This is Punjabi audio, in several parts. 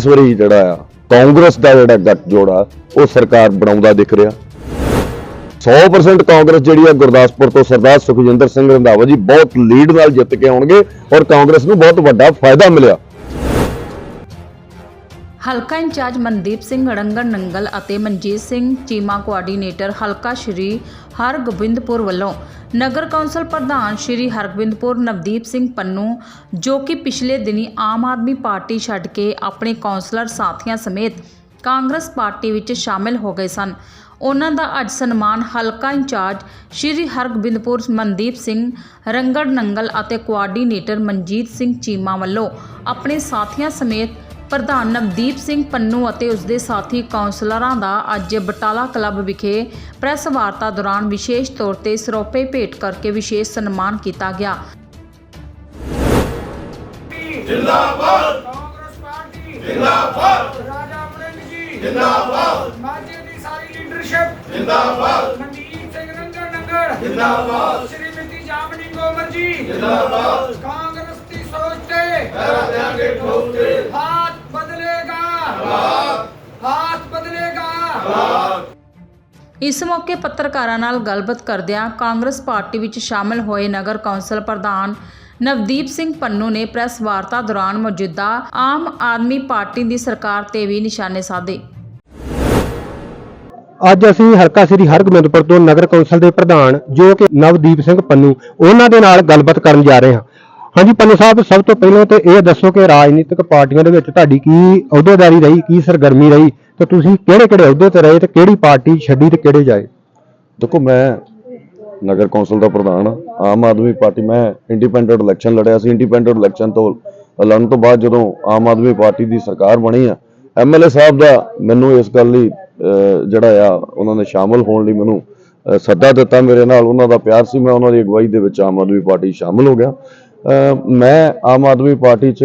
ਇਸ ਵਾਰੀ ਜਿਹੜਾ ਆ, ਕਾਂਗਰਸ ਦਾ ਜਿਹੜਾ ਗੱਠਜੋੜ ਆ, ਉਹ ਸਰਕਾਰ ਬਣਾਉਂਦਾ ਦਿਖ ਰਿਹਾ। 100% ਕਾਂਗਰਸ ਜਿਹੜੀ ਆ ਗੁਰਦਾਸਪੁਰ ਤੋਂ ਸਰਦਾਰ ਸੁਖਜਿੰਦਰ ਸਿੰਘ ਰੰਧਾਵਾ ਜੀ ਬਹੁਤ ਲੀਡ ਨਾਲ ਜਿੱਤ ਕੇ ਆਉਣਗੇ ਔਰ ਕਾਂਗਰਸ ਨੂੰ ਬਹੁਤ ਵੱਡਾ ਫਾਇਦਾ ਮਿਲਿਆ। ਹਲਕਾ ਇੰਚਾਰਜ ਮਨਦੀਪ ਸਿੰਘ ਅੜੰਗਣ ਨੰਗਲ ਅਤੇ ਮਨਜੀਤ ਸਿੰਘ ਚੀਮਾ ਕੋਆਰਡੀਨੇਟਰ ਹਲਕਾ ਸ਼੍ਰੀ ਹਰਗੋਬਿੰਦਪੁਰ ਵੱਲੋਂ ਨਗਰ ਕੌਂਸਲ ਪ੍ਰਧਾਨ ਸ਼੍ਰੀ ਹਰਗੋਬਿੰਦਪੁਰ ਨਵਦੀਪ ਸਿੰਘ ਪੰਨੂ, ਜੋ ਕਿ ਪਿਛਲੇ ਦਿਨੀ ਆਮ ਆਦਮੀ ਪਾਰਟੀ ਛੱਡ ਕੇ ਆਪਣੇ ਕੌਂਸਲਰ ਸਾਥੀਆਂ ਸਮੇਤ ਕਾਂਗਰਸ ਪਾਰਟੀ ਵਿੱਚ ਸ਼ਾਮਿਲ ਹੋ ਗਏ ਸਨ। ਉਹਨਾਂ ਦਾ ਅੱਜ ਸਨਮਾਨ ਹਲਕਾ ਇੰਚਾਰਜ ਸ਼੍ਰੀ ਹਰਗੋਬਿੰਦਪੁਰ ਮਨਦੀਪ ਸਿੰਘ ਰੰਗੜ ਨੰਗਲ ਅਤੇ ਕੋਆਰਡੀਨੇਟਰ ਮਨਜੀਤ ਸਿੰਘ ਚੀਮਾ ਵੱਲੋਂ ਆਪਣੇ ਸਾਥੀਆਂ ਸਮੇਤ ਪ੍ਰਧਾਨ ਨਵਦੀਪ ਸਿੰਘ ਪੰਨੂ ਅਤੇ ਉਸ ਦੇ ਸਾਥੀ ਕਾਉਂਸਲਰਾਂ ਦਾ ਅੱਜ ਬਟਾਲਾ ਕਲੱਬ ਵਿਖੇ ਪ੍ਰੈਸ ਵਾਰਤਾ ਦੌਰਾਨ ਵਿਸ਼ੇਸ਼ ਤੌਰ ਤੇ ਸਰੋਪੇ ਭੇਟ ਕਰਕੇ ਵਿਸ਼ੇਸ਼ ਸਨਮਾਨ ਕੀਤਾ ਗਿਆ। ਜਿੰਦਾਬਾਦ। ਕਾਂਗਰਸ ਪਾਰਟੀ ਜਿੰਦਾਬਾਦ। ਰਾਜਾ ਵੜਿੰਗ ਜੀ ਜਿੰਦਾਬਾਦ। ਮਾਝੇ ਦੀ ਸਾਰੀ ਲੀਡਰਸ਼ਿਪ ਜਿੰਦਾਬਾਦ। ਮਨਜੀਤ ਸਿੰਘ ਰੰਗੜ ਨੰਗੜ ਜਿੰਦਾਬਾਦ। ਸ਼੍ਰੀਮਤੀ ਜਾਮਨੀ ਗੋਮਰ ਜੀ ਜਿੰਦਾਬਾਦ। ਕਾਂਗਰਸ ਦੀ ਸੋਚ ਤੇ ਪੈਰਾਂ ਦੇਾਂਗੇ ਠੋਕ ਕੇ ਹਾਥ ਬਦਲੇਗਾ ਹਾਲਾਤ ਹਾਥ ਬਦਲੇਗਾ ਇਸ ਮੌਕੇ ਪੱਤਰਕਾਰਾਂ ਨਾਲ ਗੱਲਬਾਤ ਕਰਦਿਆਂ ਕਾਂਗਰਸ ਪਾਰਟੀ ਵਿੱਚ ਸ਼ਾਮਲ ਹੋਏ ਨਗਰ ਕੌਂਸਲ ਪ੍ਰਧਾਨ ਨਵਦੀਪ ਸਿੰਘ ਪੰਨੂ ਨੇ ਪ੍ਰੈਸ ਵਾਰਤਾ ਦੌਰਾਨ ਮੌਜੂਦਾ ਆਮ ਆਦਮੀ ਪਾਰਟੀ ਦੀ ਸਰਕਾਰ ਤੇ ਵੀ ਨਿਸ਼ਾਨੇ ਸਾਧੇ। ਅੱਜ ਅਸੀਂ ਹਲਕਾ ਸ੍ਰੀ ਹਰਗੋਬਿੰਦਪੁਰ ਤੋਂ ਨਗਰ ਕੌਂਸਲ ਦੇ ਪ੍ਰਧਾਨ ਜੋ ਕਿ ਨਵਦੀਪ ਸਿੰਘ ਪੰਨੂ ਉਹਨਾਂ ਦੇ ਨਾਲ ਗੱਲਬਾਤ ਕਰਨ ਜਾ ਰਹੇ ਹਾਂ। ਹਾਂਜੀ ਪੰਨੂ ਸਾਹਿਬ ਸਭ ਤੋਂ ਪਹਿਲਾਂ ਤੇ ਇਹ ਦੱਸੋ ਕਿ ਰਾਜਨੀਤਿਕ ਪਾਰਟੀਆਂ ਦੇ ਵਿੱਚ ਤੁਹਾਡੀ ਕੀ ਅਹੁਦੇਦਾਰੀ ਰਹੀ ਕੀ ਸਰਗਰਮੀ ਰਹੀ? ਤੇ ਤੁਸੀਂ ਕਿਹੜੇ ਕਿਹੜੇ ਅਹੁਦੇ ਤੇ ਰਹੇ ਤੇ ਕਿਹੜੀ ਪਾਰਟੀ ਛੱਡੀ ਤੇ ਕਿਹੜੇ ਜਾਏ? ਦੇਖੋ ਮੈਂ ਨਗਰ ਕੌਂਸਲ ਦਾ ਪ੍ਰਧਾਨ ਹਾਂ। ਆਮ ਆਦਮੀ ਪਾਰਟੀ ਮੈਂ ਇੰਡੀਪੈਂਡੈਂਟ ਇਲੈਕਸ਼ਨ ਲੜਿਆ ਸੀ। ਇੰਡੀਪੈਂਡੈਂਟ ਇਲੈਕਸ਼ਨ ਤੋਂ ਲੜਨ ਤੋਂ ਬਾਅਦ ਜਦੋਂ ਆਮ ਆਦਮੀ ਪਾਰਟੀ ਦੀ ਸਰਕਾਰ ਬਣੀ ਆ ਐਮਐਲਏ ਸਾਹਿਬ ਦਾ ਮੈਨੂੰ ਇਸ ਗੱਲ ਲਈ ਅਹ, ਜਿਹੜਾ ਆ ਉਹਨਾਂ ਨੇ ਸ਼ਾਮਲ ਹੋਣ ਲਈ ਮੈਨੂੰ ਸੱਦਾ ਦਿੱਤਾ ਮੇਰੇ ਨਾਲ। ਉਹਨਾਂ ਦਾ ਪਿਆਰ ਸੀ ਮੈਂ ਉਹਨਾਂ ਦੀ ਅਗਵਾਈ ਦੇ ਵਿੱਚ ਆਮ ਆਦਮੀ ਪਾਰਟੀ 'ਚ ਸ਼ਾਮਲ ਹੋ ਗਿਆ। ਮੈਂ ਆਮ ਆਦਮੀ ਪਾਰਟੀ 'ਚ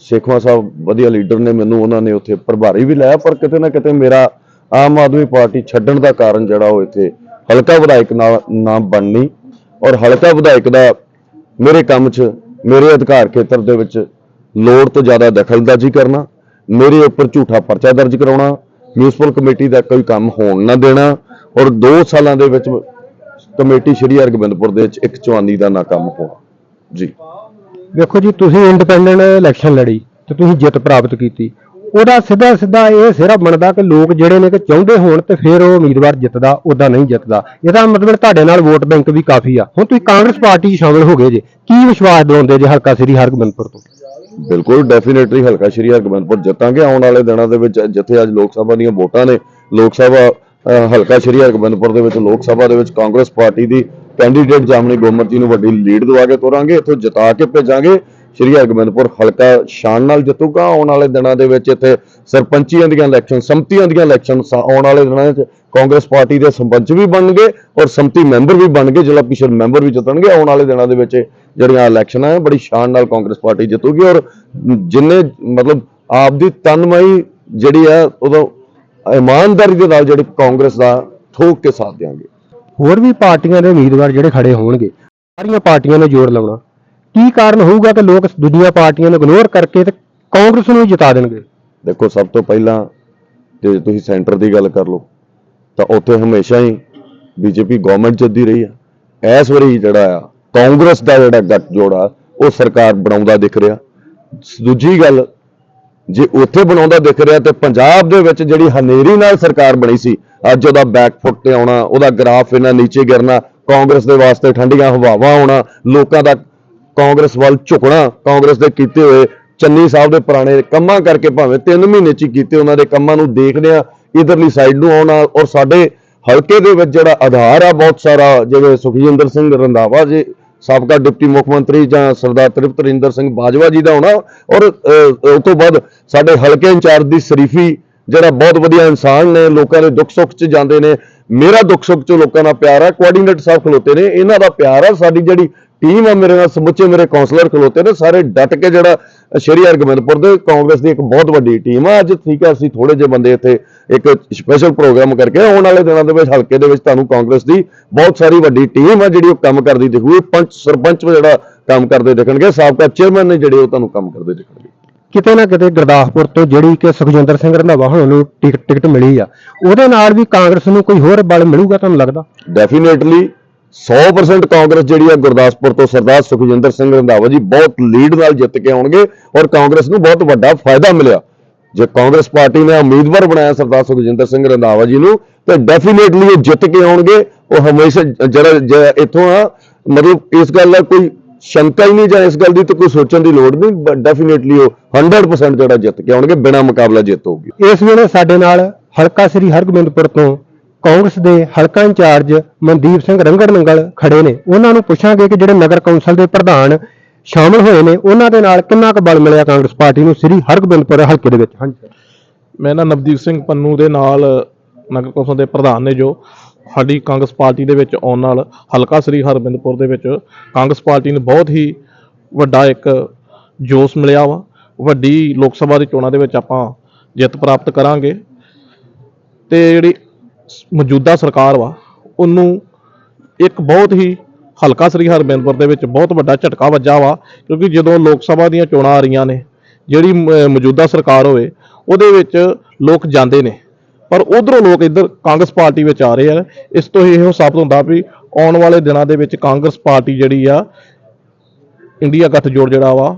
ਸੇਖਵਾ ਸਾਹਿਬ ਵਧੀਆ ਲੀਡਰ ਨੇ, ਮੈਨੂੰ ਉਹਨਾਂ ਨੇ ਉੱਥੇ ਪ੍ਰਭਾਰੀ ਵੀ ਲਾਇਆ, ਪਰ ਕਿਤੇ ਨਾ ਕਿਤੇ ਮੇਰਾ ਆਮ ਆਦਮੀ ਪਾਰਟੀ ਛੱਡਣ ਦਾ ਕਾਰਨ ਜਿਹੜਾ ਉਹ ਇੱਥੇ ਹਲਕਾ ਵਿਧਾਇਕ ਨਾ ਬਣਨੀ ਔਰ ਹਲਕਾ ਵਿਧਾਇਕ ਦਾ ਮੇਰੇ ਕੰਮ 'ਚ, ਮੇਰੇ ਅਧਿਕਾਰ ਖੇਤਰ ਦੇ ਵਿੱਚ ਲੋੜ ਤੋਂ ਜ਼ਿਆਦਾ ਦਖਲਅੰਦਾਜ਼ੀ ਕਰਨਾ, ਮੇਰੇ ਉੱਪਰ ਝੂਠਾ ਪਰਚਾ ਦਰਜ ਕਰਾਉਣਾ ਮਿਊਨਿਸਪਲ ਕਮੇਟੀ ਦਾ ਕੋਈ ਕੰਮ ਹੋਣ ਨਾ ਦੇਣਾ ਔਰ 2 ਸਾਲਾਂ ਦੇ ਵਿੱਚ ਕਮੇਟੀ ਸ਼੍ਰੀ ਹਰਗੋਬਿੰਦਪੁਰ ਦੇ ਵਿੱਚ ਇੱਕ ਚਵਾਨੀ ਦਾ ਨਾ ਕੰਮ ਹੋਣਾ। ਜੀ। ਵੇਖੋ ਜੀ ਤੁਸੀਂ ਇੰਡੀਪੈਂਡੈਂਟ ਇਲੈਕਸ਼ਨ ਲੜੀ ਤੇ ਤੁਸੀਂ ਜਿੱਤ ਪ੍ਰਾਪਤ ਕੀਤੀ। ਉਹਦਾ ਸਿੱਧਾ ਸਿੱਧਾ ਇਹ ਸਿਰਾ ਬਣਦਾ ਕਿ ਲੋਕ ਜਿਹੜੇ ਨੇ ਕਿ ਚਾਹੁੰਦੇ ਹੋਣ ਤੇ ਫਿਰ ਉਹ ਉਮੀਦਵਾਰ ਜਿੱਤਦਾ ਉਹਦਾ ਨਹੀਂ ਜਿੱਤਦਾ। ਇਹਦਾ ਮਤਲਬ ਤੁਹਾਡੇ ਨਾਲ ਵੋਟ ਬੈਂਕ ਵੀ ਕਾਫੀ ਆ। ਹੁਣ ਤੁਸੀਂ ਕਾਂਗਰਸ ਪਾਰਟੀ 'ਚ ਸ਼ਾਮਲ ਹੋ ਗਏ ਜੇ ਕੀ ਵਿਸ਼ਵਾਸ ਦਿਵਾਉਂਦੇ ਜੇ ਹਲਕਾ ਸ੍ਰੀ ਹਰਗੋਬਿੰਦਪੁਰ ਤੋਂ? ਬਿਲਕੁਲ ਡੈਫੀਨਿਟਲੀ ਹਲਕਾ ਸ਼੍ਰੀ ਹਰਗੋਬਿੰਦਪੁਰ ਜਿੱਤਾਂਗੇ। ਆਉਣ ਵਾਲੇ ਦਿਨਾਂ ਦੇ ਵਿੱਚ ਜਿੱਥੇ ਅੱਜ ਲੋਕ ਸਭਾ ਦੀਆਂ ਵੋਟਾਂ ਨੇ ਲੋਕ ਸਭਾ ਹਲਕਾ ਸ਼੍ਰੀ ਹਰਗੋਬਿੰਦਪੁਰ ਦੇ ਵਿੱਚ ਲੋਕ ਸਭਾ ਦੇ ਵਿੱਚ ਕਾਂਗਰਸ ਪਾਰਟੀ ਦੀ ਕੈਂਡੀਡੇਟ ਜਾਮਨੀ ਗੋਮਰ ਜੀ ਨੂੰ ਵੱਡੀ ਲੀਡ ਦਵਾ ਕੇ ਤੋਰਾਂਗੇ, ਇੱਥੋਂ ਜਿਤਾ ਕੇ ਭੇਜਾਂਗੇ। ਸ਼੍ਰੀ ਹਰਗੋਬਿੰਦਪੁਰ ਹਲਕਾ ਸ਼ਾਨ ਨਾਲ ਜਿੱਤੂਗਾ, ਆਉਣ ਵਾਲੇ ਦਿਨਾਂ ਦੇ ਵਿੱਚ ਇੱਥੇ ਸਰਪੰਚੀਆਂ ਦੀਆਂ ਇਲੈਕਸ਼ਨ ਸੰਮਤੀਆਂ ਦੀਆਂ ਇਲੈਕਸ਼ਨ ਆਉਣ ਵਾਲੇ ਦਿਨਾਂ ਵਿੱਚ ਕਾਂਗਰਸ ਪਾਰਟੀ ਦੇ ਸਰਪੰਚ ਵੀ ਬਣਨਗੇ ਔਰ ਸੰਮਤੀ ਮੈਂਬਰ ਵੀ ਬਣਨਗੇ, ਜ਼ਿਲ੍ਹਾ ਪ੍ਰੀਸ਼ਦ ਮੈਂਬਰ ਵੀ ਜਿੱਤਣਗੇ। ਆਉਣ ਵਾਲੇ ਦਿਨਾਂ ਦੇ ਵਿੱਚ ਜਿਹੜੀਆਂ ਇਲੈਕਸ਼ਨਾਂ ਹੈ ਬੜੀ ਸ਼ਾਨ ਨਾਲ ਕਾਂਗਰਸ ਪਾਰਟੀ ਜਿੱਤੂਗੀ ਔਰ ਜਿੰਨੇ ਮਤਲਬ ਆਪ ਦੀ ਤਨਮਈ ਜਿਹੜੀ ਹੈ ਉਦੋਂ ਇਮਾਨਦਾਰੀ ਦੇ ਨਾਲ ਜਿਹੜੀ ਕਾਂਗਰਸ ਦਾ ਠੋਕ ਕੇ ਸਾਥ ਦੇਵਾਂਗੇ ਹੋਰ ਵੀ ਪਾਰਟੀਆਂ ਦੇ ਉਮੀਦਵਾਰ ਜਿਹੜੇ ਖੜੇ ਹੋਣਗੇ, ਸਾਰੀਆਂ ਪਾਰਟੀਆਂ ਨੇ ਜ਼ੋਰ ਲਾਉਣਾ। ਕੀ ਕਾਰਨ ਹੋਊਗਾ ਕਿ ਲੋਕ ਦੂਜੀਆਂ ਪਾਰਟੀਆਂ ਨੂੰ ਇਗਨੋਰ ਕਰਕੇ ਤੇ ਕਾਂਗਰਸ ਨੂੰ ਹੀ ਜਿਤਾ ਦੇਣਗੇ? ਦੇਖੋ, ਸਭ ਤੋਂ ਪਹਿਲਾਂ ਜੇ ਤੁਸੀਂ ਸੈਂਟਰ ਦੀ ਗੱਲ ਕਰ ਲਓ, ਤਾਂ ਉੱਥੇ ਹਮੇਸ਼ਾ ਹੀ ਬੀਜੇਪੀ ਗਵਰਨਮੈਂਟ ਜਿੱਦੀ ਰਹੀ ਆ। ਇਸ ਵਾਰੀ ਜਿਹੜਾ ਆ, ਕਾਂਗਰਸ ਦਾ ਜਿਹੜਾ ਗੱਠ ਜੋੜਾ ਉਹ ਸਰਕਾਰ ਬਣਾਉਂਦਾ ਦਿਖ ਰਿਹਾ। ਦੂਜੀ ਗੱਲ ਜੇ ਉੱਥੇ ਬਣਾਉਂਦਾ ਦਿਖ ਰਿਹਾ ਤੇ ਪੰਜਾਬ ਦੇ ਵਿੱਚ ਜਿਹੜੀ ਹਨੇਰੀ ਨਾਲ ਸਰਕਾਰ ਬਣੀ ਸੀ, ਅੱਜ ਉਹਦਾ ਬੈਕਫੁੱਟ ਤੇ ਆਉਣਾ, ਉਹਦਾ ਗ੍ਰਾਫ ਇਹਨਾਂ ਨੀਚੇ ਗਿਰਨਾ, ਕਾਂਗਰਸ ਦੇ ਵਾਸਤੇ ਠੰਡੀਆਂ ਹਵਾਵਾਂ ਆਉਣਾ, ਲੋਕਾਂ ਦਾ ਕਾਂਗਰਸ ਵੱਲ ਝੁਕਣਾ, ਕਾਂਗਰਸ ਦੇ ਕੀਤੇ ਹੋਏ ਚੰਨੀ ਸਾਹਿਬ ਦੇ ਪੁਰਾਣੇ ਕੰਮਾਂ ਕਰਕੇ ਭਾਵੇਂ 3 ਮਹੀਨੇ ਚ ਹੀ ਕੀਤੇ ਉਹਨਾਂ ਦੇ ਕੰਮਾਂ ਨੂੰ ਦੇਖਦੇ ਆ ਇਧਰਲੀ ਸਾਈਡ ਨੂੰ ਆਉਣਾ ਔਰ ਸਾਡੇ ਹਲਕੇ ਦੇ ਵਿੱਚ ਜਿਹੜਾ ਆਧਾਰ ਆ, ਬਹੁਤ ਸਾਰਾ, ਜਿਵੇਂ ਸੁਖਜਿੰਦਰ ਸਿੰਘ ਰੰਧਾਵਾ ਜੀ ਸਾਬਕਾ ਡਿਪਟੀ ਮੁੱਖ ਮੰਤਰੀ ਜਾਂ ਸਰਦਾਰ ਤ੍ਰਿਪਤ ਰਿੰਦਰ ਸਿੰਘ ਬਾਜਵਾ ਜੀ ਦਾ ਹੋਣਾ ਔਰ ਅਹ, ਉਸ ਤੋਂ ਬਾਅਦ ਸਾਡੇ ਹਲਕੇ ਇੰਚਾਰਜ ਦੀ ਸ਼ਰੀਫੀ ਜਿਹੜਾ ਬਹੁਤ ਵਧੀਆ ਇਨਸਾਨ ਨੇ ਲੋਕਾਂ ਦੇ ਦੁੱਖ ਸੁੱਖ 'ਚ ਜਾਂਦੇ ਨੇ ਮੇਰਾ ਦੁੱਖ ਸੁੱਖ 'ਚ ਲੋਕਾਂ ਦਾ ਪਿਆਰ ਆ ਕੋਆਰਡੀਨੇਟਰ ਸਾਹਿਬ ਖਲੋਤੇ ਨੇ ਇਹਨਾਂ ਦਾ ਪਿਆਰ ਆ ਸਾਡੀ ਜਿਹੜੀ ਟੀਮ ਆ ਮੇਰੇ ਨਾਲ ਸਮੁੱਚੇ ਮੇਰੇ ਕਾਉਂਸਲਰ ਖਲੋਤੇ ਨੇ ਸਾਰੇ ਡਟ ਕੇ ਜਿਹੜਾ ਸ਼੍ਰੀ ਹਰਗੋਬਿੰਦਪੁਰ ਦੇ ਕਾਂਗਰਸ ਦੀ ਇੱਕ ਬਹੁਤ ਵੱਡੀ ਟੀਮ ਆ। ਅੱਜ ਠੀਕ ਹੈ ਅਸੀਂ ਥੋੜੇ ਜਿਹੇ ਬੰਦੇ ਇੱਥੇ ਇੱਕ ਸਪੈਸ਼ਲ ਪ੍ਰੋਗਰਾਮ ਕਰਕੇ ਆਉਣ ਵਾਲੇ ਦਿਨਾਂ ਦੇ ਵਿੱਚ ਹਲਕੇ ਦੇ ਵਿੱਚ ਤੁਹਾਨੂੰ ਕਾਂਗਰਸ ਦੀ ਬਹੁਤ ਸਾਰੀ ਵੱਡੀ ਟੀਮ ਆ ਜਿਹੜੀ ਉਹ ਕੰਮ ਕਰਦੀ ਦਿਖੂਗੀ। ਪੰਚ ਸਰਪੰਚ ਜਿਹੜਾ ਕੰਮ ਕਰਦੇ ਦਿਖਣਗੇ। ਸਾਬਕਾ ਚੇਅਰਮੈਨ ਨੇ ਜਿਹੜੇ ਉਹ ਤੁਹਾਨੂੰ ਕੰਮ ਕਰਦੇ ਦਿਖਣਗੇ। ਕਿਤੇ ਨਾ ਕਿਤੇ ਗੁਰਦਾਸਪੁਰ ਤੋਂ ਜਿਹੜੀ ਕਿ ਸੁਖਜਿੰਦਰ ਸਿੰਘ ਰੰਧਾਵਾ ਹੁਣ ਨੂੰ ਟਿਕਟ ਟਿਕਟ ਮਿਲੀ ਆ। ਉਹਦੇ ਨਾਲ ਵੀ ਕਾਂਗਰਸ ਨੂੰ ਕੋਈ ਹੋਰ ਬਲ ਮਿਲੂਗਾ ਤੁਹਾਨੂੰ ਲੱਗਦਾ? ਡੈਫੀਨੇਟਲੀ 100% ਕਾਂਗਰਸ ਜਿਹੜੀ ਹੈ ਗੁਰਦਾਸਪੁਰ ਤੋਂ ਸਰਦਾਰ ਸੁਖਜਿੰਦਰ ਸਿੰਘ ਰੰਧਾਵਾ ਜੀ ਬਹੁਤ ਲੀਡ ਨਾਲ ਜਿੱਤ ਕੇ ਆਉਣਗੇ ਔਰ ਕਾਂਗਰਸ ਨੂੰ ਬਹੁਤ ਵੱਡਾ ਫਾਇਦਾ ਮਿਲਿਆ। ਜੇ ਕਾਂਗਰਸ ਪਾਰਟੀ ਨੇ ਉਮੀਦਵਾਰ ਬਣਾਇਆ ਸਰਦਾਰ ਸੁਖਜਿੰਦਰ ਸਿੰਘ ਰੰਧਾਵਾ ਜੀ ਨੂੰ, ਤੇ ਡੈਫੀਨੇਟਲੀ ਉਹ ਜਿੱਤ ਕੇ ਆਉਣਗੇ। ਉਹ ਹਮੇਸ਼ਾ ਜਿਹੜਾ ਜਿਹੜਾ ਇੱਥੋਂ ਆ, ਮਤਲਬ ਇਸ ਗੱਲ ਦਾ ਕੋਈ ਸ਼ੰਕਾ ਹੀ ਨਹੀਂ ਜਾਂ ਇਸ ਗੱਲ ਦੀ ਤਾਂ ਕੋਈ ਸੋਚਣ ਦੀ ਲੋੜ ਨਹੀਂ ਡੈਫੀਨੇਟਲੀ ਉਹ 100% ਜਿਹੜਾ ਜਿੱਤ ਕੇ ਆਉਣਗੇ, ਬਿਨਾਂ ਮੁਕਾਬਲਾ ਜਿੱਤ ਹੋਊਗੀ। ਇਸ ਵੇਲੇ ਸਾਡੇ ਨਾਲ ਹਲਕਾ ਸ੍ਰੀ ਹਰਗੋਬਿੰਦਪੁਰ ਤੋਂ ਕਾਂਗਰਸ ਦੇ ਹਲਕਾ ਇੰਚਾਰਜ ਮਨਦੀਪ ਸਿੰਘ ਰੰਗੜ ਨੰਗਲ ਖੜੇ ਨੇ। ਉਹਨਾਂ ਨੂੰ ਪੁੱਛਾਂਗੇ ਕਿ ਜਿਹੜੇ ਨਗਰ ਕੌਂਸਲ ਦੇ ਪ੍ਰਧਾਨ ਸ਼ਾਮਲ ਹੋਏ ਨੇ, ਉਹਨਾਂ ਦੇ ਨਾਲ ਕਿੰਨਾ ਕੁ ਬਲ ਮਿਲਿਆ ਕਾਂਗਰਸ ਪਾਰਟੀ ਨੂੰ? ਸ੍ਰੀ ਹਰਗੋਬਿੰਦਪੁਰ ਹਲਕੇ ਦੇ ਵਿੱਚ। ਹਾਂਜੀ ਮੈਂ ਨਾ ਨਵਦੀਪ ਸਿੰਘ ਪੰਨੂ ਦੇ ਨਾਲ ਨਗਰ ਕੌਂਸਲ ਦੇ ਪ੍ਰਧਾਨ ਨੇ ਜੋ ਸਾਡੀ ਕਾਂਗਰਸ ਪਾਰਟੀ ਦੇ ਵਿੱਚ ਆਉਣ ਨਾਲ ਹਲਕਾ ਸ੍ਰੀ ਹਰਬਿੰਦਪੁਰ ਦੇ ਵਿੱਚ ਕਾਂਗਰਸ ਪਾਰਟੀ ਨੂੰ ਬਹੁਤ ਹੀ ਵੱਡਾ ਇੱਕ ਜੋਸ਼ ਮਿਲਿਆ ਵਾ। ਵੱਡੀ ਲੋਕ ਸਭਾ ਦੀ ਚੋਣਾਂ ਦੇ ਵਿੱਚ ਆਪਾਂ ਜਿੱਤ ਪ੍ਰਾਪਤ ਕਰਾਂਗੇ। ਤੇ ਜਿਹੜੀ ਮੌਜੂਦਾ ਸਰਕਾਰ ਵਾ, ਉਹਨੂੰ ਇੱਕ ਬਹੁਤ ਹੀ ਹਲਕਾ ਸ੍ਰੀ ਹਰਬਿੰਦਪੁਰ ਦੇ ਵਿੱਚ ਬਹੁਤ ਵੱਡਾ ਝਟਕਾ ਵੱਜਾ ਵਾ, ਕਿਉਂਕਿ ਜਦੋਂ ਲੋਕ ਸਭਾ ਦੀਆਂ ਚੋਣਾਂ ਆ ਰਹੀਆਂ ਨੇ, ਜਿਹੜੀ ਮ- ਮੌਜੂਦਾ ਸਰਕਾਰ ਹੋਵੇ, ਉਹਦੇ ਵਿੱਚ ਲੋਕ ਜਾਂਦੇ ਨੇ। ਪਰ ਉਧਰੋਂ ਲੋਕ ਇੱਧਰ ਕਾਂਗਰਸ ਪਾਰਟੀ ਵਿੱਚ ਆ ਰਹੇ ਆ, ਇਸ ਤੋਂ ਹੀ ਇਹੋ ਸਾਬਤ ਹੁੰਦਾ ਵੀ ਆਉਣ ਵਾਲੇ ਦਿਨਾਂ ਦੇ ਵਿੱਚ ਕਾਂਗਰਸ ਪਾਰਟੀ ਜਿਹੜੀ ਆ, ਇੰਡੀਆ ਗੱਠਜੋੜ ਜਿਹੜਾ ਵਾ,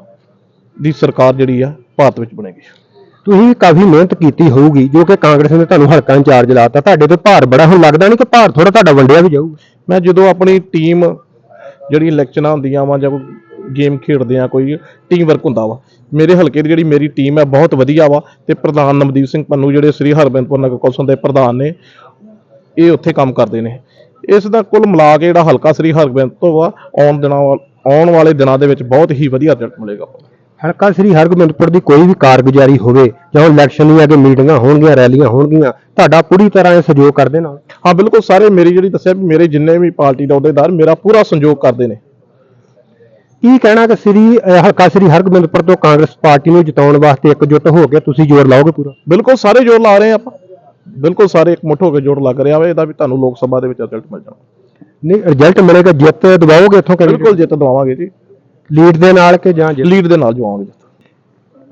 ਦੀ ਸਰਕਾਰ ਜਿਹੜੀ ਆ, ਭਾਰਤ ਵਿੱਚ ਬਣੇਗੀ। ਤੁਸੀਂ ਕਾਫੀ ਮਿਹਨਤ ਕੀਤੀ ਹੋਊਗੀ, ਜੋ ਕਿ ਕਾਂਗਰਸ ਨੇ ਤੁਹਾਨੂੰ ਹਲਕਾ ਇੰਚਾਰਜ ਲਾਤਾ ਤੁਹਾਡੇ ਤੇ ਭਾਰ ਬੜਾ ਹੁਣ ਲੱਗਦਾ ਨਹੀਂ ਕਿ ਭਾਰ ਥੋੜਾ ਤੁਹਾਡਾ ਵੰਡਿਆ ਵੀ ਜਾਊਗਾ। ਮੈਂ ਜਦੋਂ ਆਪਣੀ ਟੀਮ ਜਿਹੜੀ ਇਲੈਕਸ਼ਨਾਂ ਹੁੰਦੀਆਂ ਵਾ ਜਾਂ ਕੋਈ ਗੇਮ ਖੇਡਦੇ ਆ, ਕੋਈ ਟੀਮ ਵਰਕ ਹੁੰਦਾ ਵਾ, ਮੇਰੇ ਹਲਕੇ ਦੀ ਜਿਹੜੀ ਮੇਰੀ ਟੀਮ ਹੈ ਬਹੁਤ ਵਧੀਆ ਵਾ ਤੇ ਪ੍ਰਧਾਨ ਨਵਦੀਪ ਸਿੰਘ ਪੰਨੂ ਜਿਹੜੇ ਸ੍ਰੀ ਹਰਬਿੰਦਪੁਰ ਨਗਰ ਕੌਂਸਲ ਦੇ ਪ੍ਰਧਾਨ ਨੇ, ਇਹ ਉੱਥੇ ਕੰਮ ਕਰਦੇ ਨੇ। ਇਸ ਦਾ ਕੁੱਲ ਮਿਲਾ ਕੇ ਜਿਹੜਾ ਹਲਕਾ ਸ੍ਰੀ ਹਰਬਿੰਦਪੁਰ ਵਾ, ਆਉਣ ਦਿਨਾਂ ਵਾ- ਆਉਣ ਵਾਲੇ ਦਿਨਾਂ ਦੇ ਵਿੱਚ ਬਹੁਤ ਹੀ ਵਧੀਆ ਰਿਜ਼ਲਟ ਮਿਲੇਗਾ ਹਲਕਾ ਸ੍ਰੀ ਹਰਗੋਬਿੰਦਪੁਰ ਦੀ ਕੋਈ ਵੀ ਕਾਰਗੁਜ਼ਾਰੀ ਹੋਵੇ ਜਾਂ ਇਲੈਕਸ਼ਨ ਦੀਆਂ ਕਿ ਮੀਟਿੰਗਾਂ ਹੋਣਗੀਆਂ ਰੈਲੀਆਂ ਹੋਣਗੀਆਂ ਤੁਹਾਡਾ ਪੂਰੀ ਤਰ੍ਹਾਂ ਇਹ ਸਹਿਯੋਗ ਕਰਦੇ ਨਾਲ। ਹਾਂ ਬਿਲਕੁਲ ਸਾਰੇ ਮੇਰੀ ਜਿਹੜੀ ਦੱਸਿਆ ਵੀ ਮੇਰੇ ਜਿੰਨੇ ਵੀ ਪਾਰਟੀ ਦੇ ਅਹੁਦੇਦਾਰ ਮੇਰਾ ਪੂਰਾ ਸੰਯੋਗ ਕਰਦੇ ਨੇ। ਕੀ ਕਹਿਣਾ ਕਿ ਸ੍ਰੀ ਹਲਕਾ ਸ੍ਰੀ ਹਰਗੋਬਿੰਦਪੁਰ ਤੋਂ ਕਾਂਗਰਸ ਪਾਰਟੀ ਨੂੰ ਜਿਤਾਉਣ ਵਾਸਤੇ ਇਕਜੁੱਟ ਹੋ ਕੇ ਤੁਸੀਂ ਜ਼ੋਰ ਲਾਓਗੇ ਪੂਰਾ? ਬਿਲਕੁਲ ਸਾਰੇ ਜੋਰ ਲਾ ਰਹੇ ਆ ਆਪਾਂ। ਬਿਲਕੁਲ ਸਾਰੇ ਇਕਮੁੱਠ ਹੋ ਕੇ ਜੋਰ ਲੱਗ ਰਿਹਾ ਵਾ ਇਹਦਾ ਵੀ ਤੁਹਾਨੂੰ ਲੋਕ ਸਭਾ ਦੇ ਵਿੱਚ ਰਿਜ਼ਲਟ ਮਿਲ ਜਾਣਾ। ਨਹੀਂ ਰਿਜ਼ਲਟ ਮਿਲੇਗਾ ਜਿੱਤ ਦਿਵਾਓਗੇ ਇੱਥੋਂ ਬਿਲਕੁਲ ਜਿੱਤ ਦਵਾਵਾਂਗੇ ਜੀ। ਲੀਡ ਦੇ ਨਾਲ ਕਿ ਜਾਂ ਜਿੱਤ? ਲੀਡ ਦੇ ਨਾਲ ਜਵਾਵਾਂਗੇ ਜਿੱਤ।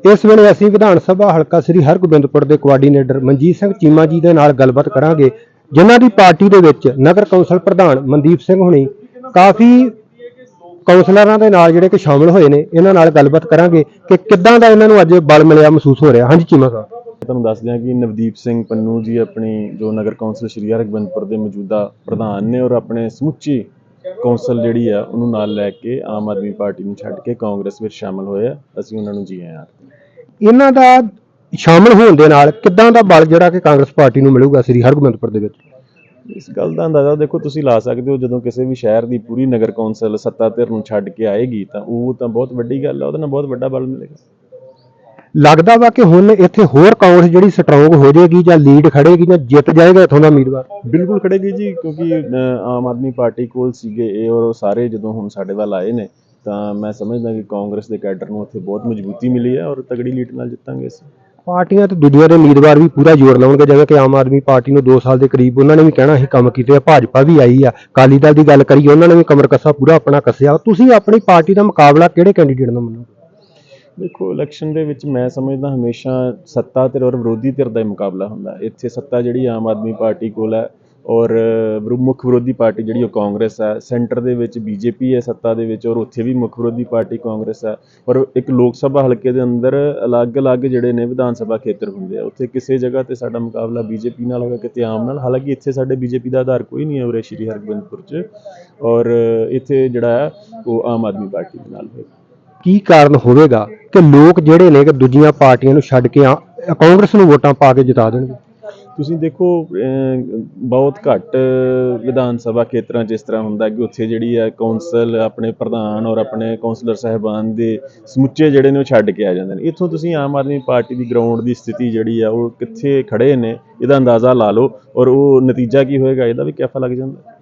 ਇਸ ਵੇਲੇ ਅਸੀਂ ਵਿਧਾਨ ਸਭਾ ਹਲਕਾ ਸ੍ਰੀ ਹਰਗੋਬਿੰਦਪੁਰ ਦੇ ਕੋਆਰਡੀਨੇਟਰ ਮਨਜੀਤ ਸਿੰਘ ਚੀਮਾ ਜੀ ਦੇ ਨਾਲ ਗੱਲਬਾਤ ਕਰਾਂਗੇ ਜਿਨ੍ਹਾਂ ਦੀ ਪਾਰਟੀ ਦੇ ਵਿੱਚ ਨਗਰ ਕੌਂਸਲ ਪ੍ਰਧਾਨ ਮਨਦੀਪ ਸਿੰਘ ਹੁਣੀ ਕਾਫੀ ਕੌਂਸਲਰਾਂ ਦੇ ਨਾਲ ਜਿਹੜੇ ਕਿ ਸ਼ਾਮਲ ਹੋਏ ਨੇ ਇਹਨਾਂ ਨਾਲ ਗੱਲਬਾਤ ਕਰਾਂਗੇ ਕਿ ਕਿੱਦਾਂ ਦਾ ਇਹਨਾਂ ਨੂੰ ਅੱਜ ਬਲ ਮਿਲਿਆ ਮਹਿਸੂਸ ਹੋ ਰਿਹਾ। ਹਾਂਜੀ ਚੀਮਾ ਸਾਹਿਬ। ਤੁਹਾਨੂੰ ਦੱਸ ਦਿਆਂ ਕਿ ਨਵਦੀਪ ਸਿੰਘ ਪੰਨੂ ਜੀ ਆਪਣੀ ਜੋ ਨਗਰ ਕੌਂਸਲ ਸ਼੍ਰੀ ਹਰਗੋਬਿੰਦਪੁਰ ਦੇ ਮੌਜੂਦਾ ਪ੍ਰਧਾਨ ਨੇ ਔਰ ਆਪਣੇ ਸਮੁੱਚੀ ਕੌਂਸਲ ਜਿਹੜੀ ਆ ਉਹਨੂੰ ਨਾਲ ਲੈ ਕੇ ਆਮ ਆਦਮੀ ਪਾਰਟੀ ਨੂੰ ਛੱਡ ਕੇ ਕਾਂਗਰਸ ਵਿੱਚ ਸ਼ਾਮਲ ਹੋਏ ਆ। ਅਸੀਂ ਉਹਨਾਂ ਨੂੰ ਜੀ ਆਇਆਂ ਇਹਨਾਂ ਦਾ ਸ਼ਾਮਲ ਹੋਣ ਦੇ ਨਾਲ ਕਿੱਦਾਂ ਦਾ ਬਲ ਜਿਹੜਾ ਕਿ ਕਾਂਗਰਸ ਪਾਰਟੀ ਨੂੰ ਮਿਲੂਗਾ ਸ੍ਰੀ ਹਰਗੋਬਿੰਦਪੁਰ ਦੇ ਵਿੱਚ? ਇਸ ਗੱਲ ਦਾ ਅੰਦਾਜ਼ਾ ਦੇਖੋ ਤੁਸੀਂ ਲਾ ਸਕਦੇ ਹੋ ਜਦੋਂ ਕਿਸੇ ਵੀ ਸ਼ਹਿਰ ਦੀ ਪੂਰੀ ਨਗਰ ਕੌਂਸਲ ਸੱਤਾ ਧਿਰ ਨੂੰ ਛੱਡ ਕੇ ਆਏਗੀ ਤਾਂ ਉਹ ਤਾਂ ਬਹੁਤ ਵੱਡੀ ਗੱਲ ਆ ਉਹਦੇ ਨਾਲ ਬਹੁਤ ਵੱਡਾ ਬਲ ਮਿਲੇਗਾ। ਲੱਗਦਾ ਵਾ ਕਿ ਹੁਣ ਇੱਥੇ ਹੋਰ ਕਾਂਗਰਸ ਜਿਹੜੀ ਸਟਰੋਂਗ ਹੋ ਜਾਏਗੀ ਜਾਂ ਲੀਡ ਖੜੇਗੀ ਜਾਂ ਜਿੱਤ ਜਾਏਗਾ ਇੱਥੋਂ ਦਾ ਉਮੀਦਵਾਰ? ਬਿਲਕੁਲ ਖੜੇਗੀ ਜੀ ਕਿਉਂਕਿ ਅ, ਆਮ ਆਦਮੀ ਪਾਰਟੀ ਕੋਲ ਸੀਗੇ ਇਹ ਔਰ ਉਹ ਸਾਰੇ ਜਦੋਂ ਹੁਣ ਸਾਡੇ ਵੱਲ ਆਏ ਨੇ ਤਾਂ ਮੈਂ ਸਮਝਦਾ ਕਿ ਕਾਂਗਰਸ ਦੇ ਕੈਡਰ ਨੂੰ ਉੱਥੇ ਬਹੁਤ ਮਜ਼ਬੂਤੀ ਮਿਲੀ ਹੈ ਔਰ ਤਗੜੀ ਲੀਡ ਨਾਲ ਜਿੱਤਾਂਗੇ ਅਸੀਂ। ਪਾਰਟੀਆਂ ਤੇ ਦੂਜੀਆਂ ਦੇ ਉਮੀਦਵਾਰ ਵੀ ਪੂਰਾ ਜ਼ੋਰ ਲਾਉਣਗੇ ਜਿਵੇਂ ਕਿ ਆਮ ਆਦਮੀ ਪਾਰਟੀ ਨੂੰ 2 ਸਾਲ ਦੇ ਕਰੀਬ ਉਹਨਾਂ ਨੇ ਵੀ ਕਹਿਣਾ ਅਸੀਂ ਕੰਮ ਕੀਤੇ ਆ ਭਾਜਪਾ ਵੀ ਆਈ ਆ ਅਕਾਲੀ ਦਲ ਦੀ ਗੱਲ ਕਰੀਏ ਉਹਨਾਂ ਨੇ ਵੀ ਕਮਰ ਕੱਸਾ ਪੂਰਾ ਆਪਣਾ ਕੱਸਿਆ। ਤੁਸੀਂ ਆਪਣੀ ਪਾਰਟੀ ਦਾ ਮੁਕਾਬਲਾ ਕਿਹੜੇ ਕੈਂਡੀਡੇਟ ਨਾਲ ਮੰਨੋਗੇ? ਦੇਖੋ ਇਲੈਕਸ਼ਨ ਦੇ ਵਿੱਚ ਮੈਂ ਸਮਝਦਾ ਹਮੇਸ਼ਾ ਸੱਤਾ ਧਿਰ ਔਰ ਵਿਰੋਧੀ ਧਿਰ ਦਾ ਹੀ ਮੁਕਾਬਲਾ ਹੁੰਦਾ। ਇੱਥੇ ਸੱਤਾ ਜਿਹੜੀ ਆਮ ਆਦਮੀ ਪਾਰਟੀ ਕੋਲ ਹੈ ਔਰ ਮੁੱਖ ਵਿਰੋਧੀ ਪਾਰਟੀ ਜਿਹੜੀ ਉਹ ਕਾਂਗਰਸ ਹੈ। ਸੈਂਟਰ ਦੇ ਵਿੱਚ ਬੀਜੇਪੀ ਹੈ ਸੱਤਾ ਦੇ ਵਿੱਚ ਔਰ ਉੱਥੇ ਵੀ ਮੁੱਖ ਵਿਰੋਧੀ ਪਾਰਟੀ ਕਾਂਗਰਸ ਹੈ। ਔਰ ਇੱਕ ਲੋਕ ਸਭਾ ਹਲਕੇ ਦੇ ਅੰਦਰ ਅਲੱਗ-ਅਲੱਗ ਜਿਹੜੇ ਨੇ ਵਿਧਾਨ ਸਭਾ ਖੇਤਰ ਹੁੰਦੇ ਆ। ਉੱਥੇ ਕਿਸੇ ਜਗ੍ਹਾ ਤੇ ਸਾਡਾ ਮੁਕਾਬਲਾ ਬੀਜੇਪੀ ਨਾਲ ਹੋਗਾ ਕਿਤੇ ਆਮ ਨਾਲ। ਹਾਲਾਂਕਿ ਇੱਥੇ ਸਾਡੇ ਬੀਜੇਪੀ ਦਾ ਆਧਾਰ ਕੋਈ ਨਹੀਂ ਹੈ ਉਰੇ, ਸ਼੍ਰੀ ਹਰਗੋਬਿੰਦਪੁਰ 'ਚ। ਔਰ ਇੱਥੇ ਜਿਹੜਾ ਹੈ, ਉਹ ਆਮ ਆਦਮੀ ਪਾਰਟੀ ਦੇ ਨਾਲ ਹੋਏਗਾ ਕੀ ਕਾਰਨ ਹੋਵੇਗਾ ਕਿ ਲੋਕ ਜਿਹੜੇ ਨੇ ਕਿ ਦੂਜੀਆਂ ਪਾਰਟੀਆਂ ਨੂੰ ਛੱਡ ਕੇ ਆ- ਕਾਂਗਰਸ ਨੂੰ ਵੋਟਾਂ ਪਾ ਕੇ ਜਿਤਾ ਦੇਣਗੇ? ਤੁਸੀਂ ਦੇਖੋ ਬਹੁਤ ਘੱਟ ਵਿਧਾਨ ਸਭਾ ਖੇਤਰਾਂ 'ਚ ਇਸ ਤਰ੍ਹਾਂ ਹੁੰਦਾ ਕਿ ਉੱਥੇ ਜਿਹੜੀ ਆ ਕੌਂਸਲ ਆਪਣੇ ਪ੍ਰਧਾਨ ਔਰ ਆਪਣੇ ਕੌਂਸਲਰ ਸਾਹਿਬਾਨ ਦੇ ਸਮੁੱਚੇ ਜਿਹੜੇ ਨੇ ਉਹ ਛੱਡ ਕੇ ਆ ਜਾਂਦੇ ਨੇ। ਇੱਥੋਂ ਤੁਸੀਂ ਆਮ ਆਦਮੀ ਪਾਰਟੀ ਦੀ ਗਰਾਊਂਡ ਦੀ ਸਥਿਤੀ ਜਿਹੜੀ ਆ, ਉਹ ਕਿੱਥੇ ਖੜੇ ਨੇ, ਇਹਦਾ ਅੰਦਾਜ਼ਾ ਲਾ ਲਓ ਔਰ ਉਹ ਨਤੀਜਾ ਕੀ ਹੋਏਗਾ? ਇਹਦਾ ਵੀ ਕਿਆਫਾ ਲੱਗ ਜਾਂਦਾ।